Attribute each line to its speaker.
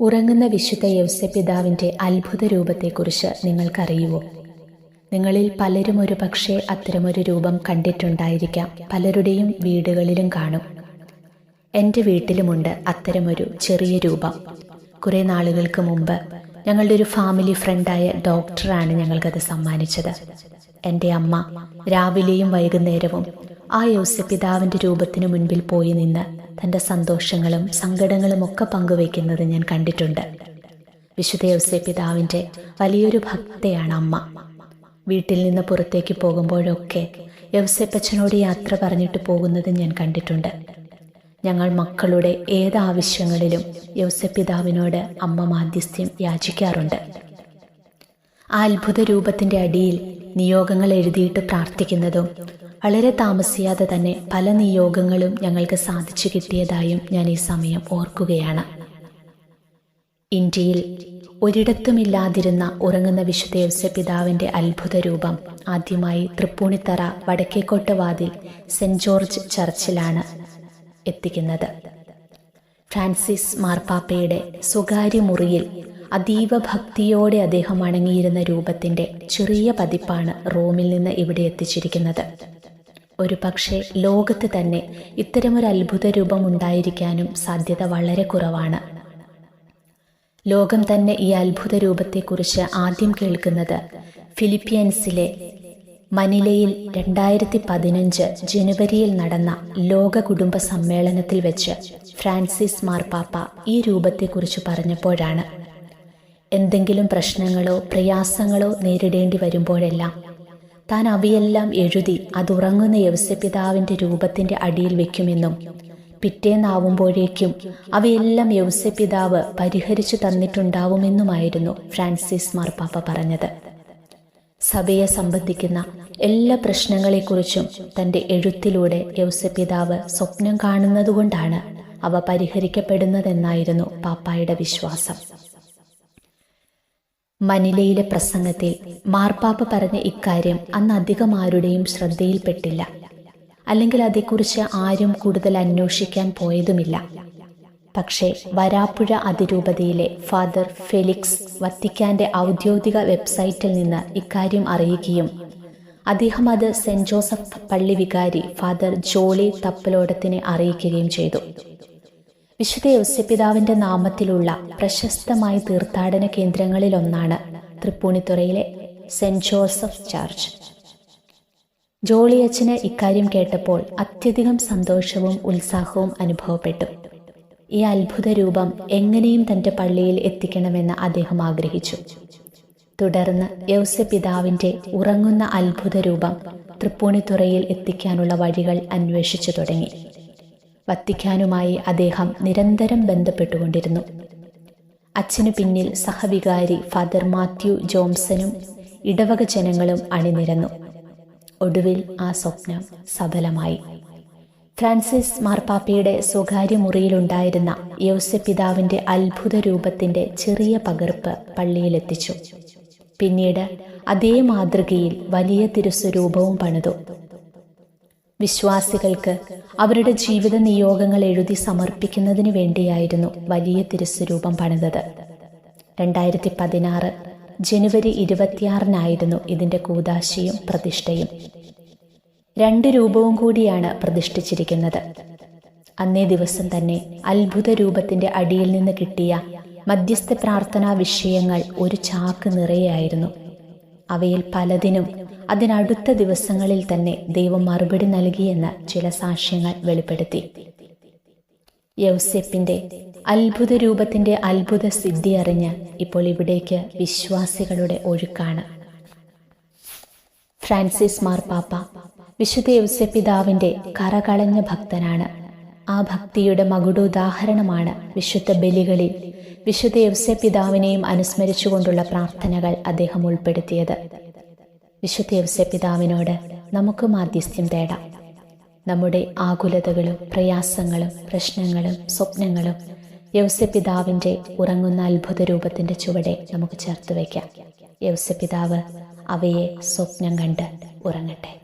Speaker 1: ഉറങ്ങുന്ന വിശുദ്ധ യൗസ്യപിതാവിന്റെ അത്ഭുത രൂപത്തെക്കുറിച്ച് നിങ്ങൾക്കറിയുമോ നിങ്ങളിൽ പലരും ഒരു പക്ഷേ അത്തരമൊരു രൂപം കണ്ടിട്ടുണ്ടായിരിക്കാം. പലരുടെയും വീടുകളിലും കാണും. എന്റെ വീട്ടിലുമുണ്ട് അത്തരമൊരു ചെറിയ രൂപം. കുറേ നാളുകൾക്ക് മുമ്പ് ഞങ്ങളുടെ ഒരു ഫാമിലി ഫ്രണ്ടായ ഡോക്ടറാണ് ഞങ്ങൾക്കത് സമ്മാനിച്ചത്. എന്റെ അമ്മ രാവിലെയും വൈകുന്നേരവും ആ യൗസ്യപിതാവിന്റെ രൂപത്തിന് മുൻപിൽ പോയി നിന്ന് തന്റെ സന്തോഷങ്ങളും സങ്കടങ്ങളും ഒക്കെ പങ്കുവയ്ക്കുന്നത് ഞാൻ കണ്ടിട്ടുണ്ട്. വിശുദ്ധ യൗസപിതാവിന്റെ വലിയൊരു ഭക്തയാണ് അമ്മ. വീട്ടിൽ നിന്ന് പുറത്തേക്ക് പോകുമ്പോഴൊക്കെ യോസെപ്പച്ചനോട് യാത്ര പറഞ്ഞിട്ട് പോകുന്നത് ഞാൻ കണ്ടിട്ടുണ്ട്. ഞങ്ങൾ മക്കളുടെ ഏത് ആവശ്യങ്ങളിലും യൗസപിതാവിനോട് അമ്മ മാധ്യസ്ഥ്യം യാചിക്കാറുണ്ട്. ആ അത്ഭുത രൂപത്തിന്റെ അടിയിൽ നിയോഗങ്ങൾ എഴുതിയിട്ട് പ്രാർത്ഥിക്കുന്നതും വളരെ താമസിയാതെ തന്നെ പല നിയോഗങ്ങളും ഞങ്ങൾക്ക് സാധിച്ചു കിട്ടിയതായും ഞാൻ ഈ സമയം ഓർക്കുകയാണ്. ഇന്ത്യയിൽ ഒരിടത്തുമില്ലാതിരുന്ന ഉറങ്ങുന്ന വിശുദ്ധ പിതാവിന്റെ അത്ഭുത രൂപം ആദ്യമായി തൃപ്പൂണിത്തറ വടക്കേക്കോട്ടവാതിൽ സെന്റ് ജോർജ് ചർച്ചിലാണ് എത്തിക്കുന്നത്. ഫ്രാൻസിസ് മാർപ്പാപ്പയുടെ സ്വകാര്യ മുറിയിൽ അതീവ ഭക്തിയോടെ അദ്ദേഹം അണങ്ങിയിരുന്ന രൂപത്തിന്റെ ചെറിയ പതിപ്പാണ് റോമിൽ നിന്ന് ഇവിടെ എത്തിച്ചിരിക്കുന്നത്. ഒരു പക്ഷേ ലോകത്ത് തന്നെ ഇത്തരമൊരു അത്ഭുത രൂപം ഉണ്ടായിരിക്കാനും സാധ്യത വളരെ കുറവാണ്. ലോകം തന്നെ ഈ അത്ഭുത രൂപത്തെക്കുറിച്ച് ആദ്യം കേൾക്കുന്നത് ഫിലിപ്പീൻസിലെ മനിലയിൽ രണ്ടായിരത്തി പതിനഞ്ച് ജനുവരിയിൽ നടന്ന ലോക കുടുംബ സമ്മേളനത്തിൽ വെച്ച് ഫ്രാൻസിസ് മാർപ്പാപ്പ ഈ രൂപത്തെക്കുറിച്ച് പറഞ്ഞപ്പോഴാണ്. എന്തെങ്കിലും പ്രശ്നങ്ങളോ പ്രയാസങ്ങളോ നേരിടേണ്ടി വരുമ്പോഴെല്ലാം താൻ അവയെല്ലാം എഴുതി അതുറങ്ങുന്ന യവസ്യപിതാവിന്റെ രൂപത്തിന്റെ അടിയിൽ വെക്കുമെന്നും പിറ്റേന്നാവുമ്പോഴേക്കും അവയെല്ലാം യവസ്യപിതാവ് പരിഹരിച്ചു തന്നിട്ടുണ്ടാവുമെന്നുമായിരുന്നു ഫ്രാൻസിസ് മാർപ്പാപ്പ പറഞ്ഞത്. സഭയെ സംബന്ധിക്കുന്ന എല്ലാ പ്രശ്നങ്ങളെക്കുറിച്ചും തന്റെ എഴുത്തിലൂടെ യൗസപിതാവ് സ്വപ്നം കാണുന്നതുകൊണ്ടാണ് അവ പരിഹരിക്കപ്പെടുന്നതെന്നായിരുന്നു പാപ്പായുടെ വിശ്വാസം. മനിലയിലെ പ്രസംഗത്തിൽ മാർപ്പാപ്പ പറഞ്ഞ ഇക്കാര്യം അന്ന് അധികം ആരുടെയും ശ്രദ്ധയിൽപ്പെട്ടില്ല. അല്ലെങ്കിൽ അതേക്കുറിച്ച് ആരും കൂടുതൽ അന്വേഷിക്കാൻ പോയതുമില്ല. പക്ഷേ വരാപ്പുഴ അതിരൂപതയിലെ ഫാദർ ഫെലിക്സ് വത്തിക്കാന്റെ ഔദ്യോഗിക വെബ്സൈറ്റിൽ നിന്ന് ഇക്കാര്യം അറിയുകയും അദ്ദേഹം അത് സെന്റ് ജോസഫ് പള്ളി വികാരി ഫാദർ ജോളി തപ്പലോടത്തിനെ അറിയിക്കുകയും ചെയ്തു. വിശുദ്ധ യോസ്യപിതാവിന്റെ നാമത്തിലുള്ള പ്രശസ്തമായ തീർത്ഥാടന കേന്ദ്രങ്ങളിലൊന്നാണ് തൃപ്പൂണിത്തുറയിലെ സെന്റ് ജോസഫ് ചർച്ച്. ജോളിയച്ചന് ഇക്കാര്യം കേട്ടപ്പോൾ അത്യധികം സന്തോഷവും ഉത്സാഹവും അനുഭവപ്പെട്ടു. ഈ അത്ഭുത രൂപം എങ്ങനെയും തന്റെ പള്ളിയിൽ എത്തിക്കണമെന്ന് അദ്ദേഹം ആഗ്രഹിച്ചു. തുടർന്ന് യൗസപിതാവിന്റെ ഉറങ്ങുന്ന അത്ഭുത രൂപം തൃപ്പൂണിത്തുറയിൽ എത്തിക്കാനുള്ള വഴികൾ അന്വേഷിച്ചു തുടങ്ങി. വത്തിക്കാനുമായി അദ്ദേഹം നിരന്തരം ബന്ധപ്പെട്ടുകൊണ്ടിരുന്നു. അച്ഛനു പിന്നിൽ സഹവികാരി ഫാദർ മാത്യു ജോംസനും ഇടവക ജനങ്ങളും അണിനിരന്നു. ഒടുവിൽ ആ സ്വപ്നം സഫലമായി. ഫ്രാൻസിസ് മാർപ്പാപ്പയുടെ സ്വകാര്യ മുറിയിലുണ്ടായിരുന്ന യൗസപിതാവിന്റെ അത്ഭുത രൂപത്തിന്റെ ചെറിയ പകർപ്പ് പള്ളിയിലെത്തിച്ചു. പിന്നീട് അതേ മാതൃകയിൽ വലിയ തിരുസ്വരൂപവും പണിതു. വിശ്വാസികൾക്ക് അവരുടെ ജീവിത നിയോഗങ്ങൾ എഴുതി സമർപ്പിക്കുന്നതിന് വേണ്ടിയായിരുന്നു വലിയ തിരുസ്വരൂപം പണിതത്. രണ്ടായിരത്തി പതിനാറ് ജനുവരി ഇരുപത്തിയാറിനായിരുന്നു ഇതിന്റെ കൂതാശിയും പ്രതിഷ്ഠയും. രണ്ട് രൂപവും കൂടിയാണ് പ്രതിഷ്ഠിച്ചിരിക്കുന്നത്. അന്നേ ദിവസം തന്നെ അത്ഭുത രൂപത്തിന്റെ അടിയിൽ നിന്ന് കിട്ടിയ മധ്യസ്ഥ പ്രാർത്ഥനാ വിഷയങ്ങൾ ഒരു ചാക്ക് നിറയായിരുന്നു. അവയിൽ പലതിനും അതിനടുത്ത ദിവസങ്ങളിൽ തന്നെ ദൈവം മറുപടി നൽകിയെന്ന് ചില സാക്ഷ്യങ്ങൾ വെളിപ്പെടുത്തി. യൗസെപ്പിന്റെ അത്ഭുത രൂപത്തിന്റെ അത്ഭുത സിദ്ധി അറിഞ്ഞ് ഇപ്പോൾ ഇവിടേക്ക് വിശ്വാസികളുടെ ഒഴുക്കാണ്. ഫ്രാൻസിസ് മാർപ്പാപ്പ വിശുദ്ധ യൗസെപ്പിതാവിന്റെ കറകളഞ്ഞ ഭക്തനാണ്. ആ ഭക്തിയുടെ മകുടോദാഹരണമാണ് വിശുദ്ധ ബലികളിൽ വിശുദ്ധ യൗസപിതാവിനെയും അനുസ്മരിച്ചുകൊണ്ടുള്ള പ്രാർത്ഥനകൾ അദ്ദേഹം ഉൾപ്പെടുത്തിയത്. വിശുദ്ധ യൗസപിതാവിനോട് നമുക്ക് മാധ്യസ്ഥ്യം തേടാം. നമ്മുടെ ആകുലതകളും പ്രയാസങ്ങളും പ്രശ്നങ്ങളും സ്വപ്നങ്ങളും യൗസപിതാവിന്റെ ഉറങ്ങുന്ന അത്ഭുത രൂപത്തിന്റെ ചുവടെ നമുക്ക് ചേർത്ത് വയ്ക്കാം. യൗസപിതാവ് അവയെ സ്വപ്നം കണ്ട് ഉറങ്ങട്ടെ.